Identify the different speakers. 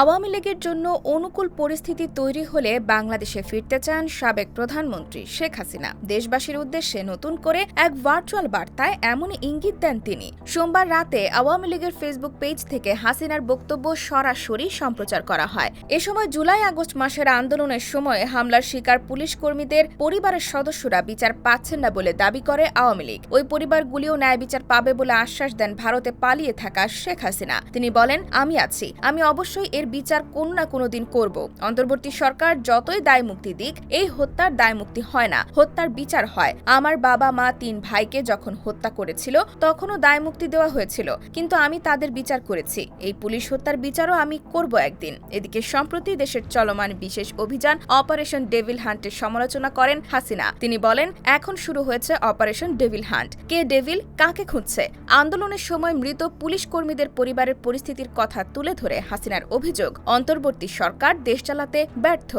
Speaker 1: আওয়ামী লীগের জন্য অনুকূল পরিস্থিতি তৈরি হলে বাংলাদেশে ফিরতে চান সাবেক প্রধানমন্ত্রী শেখ হাসিনা। দেশবাসীর উদ্দেশ্যে নতুন করে এক ভার্চুয়াল বার্তায় এমন ইঙ্গিত দেন তিনি। সোমবার রাতে আওয়ামী লীগের ফেসবুক পেজ থেকে হাসিনার বক্তব্য সরাসরি সম্প্রচার করা হয়। এ সময় জুলাই আগস্ট মাসের আন্দোলনের সময় হামলার শিকার পুলিশ কর্মীদের পরিবারের সদস্যরা বিচার পাচ্ছেন না বলে দাবি করে আওয়ামী লীগ। ওই পরিবারগুলিও ন্যায় বিচার পাবে বলে আশ্বাস দেন ভারতে পালিয়ে থাকা শেখ হাসিনা। তিনি বলেন, আমি আছি। আমি অবশ্যই এর বিচার কোন না কোনো দিন করব। অন্তর্বর্তী সরকার যতই দায় মুক্তি দিক, এই হত্যার দায় মুক্তি হয় না। হত্যার বিচার হয়। আমার বাবা, মা তিন ভাইকে যখন হত্যা করেছিল, তখনও দায় মুক্তি দেওয়া হয়েছিল। কিন্তু আমি তাদের বিচার করেছি। এই পুলিশ হত্যার বিচারও আমি করব একদিন। এদিকে সম্প্রতি দেশের চলমান বিশেষ অভিযান অপারেশন ডেভিল হান্টের সমালোচনা করেন হাসিনা। তিনি বলেন, এখন শুরু হয়েছে অপারেশন ডেভিল হান্ট। কে ডেভিল, কাকে খুঁজছে? আন্দোলনের সময় মৃত পুলিশ কর্মীদের পরিবারের পরিস্থিতির কথা তুলে ধরে হাসিনার অভিযোগ। অন্তর্বর্তী সরকার দেশ চালাতে ব্যর্থ।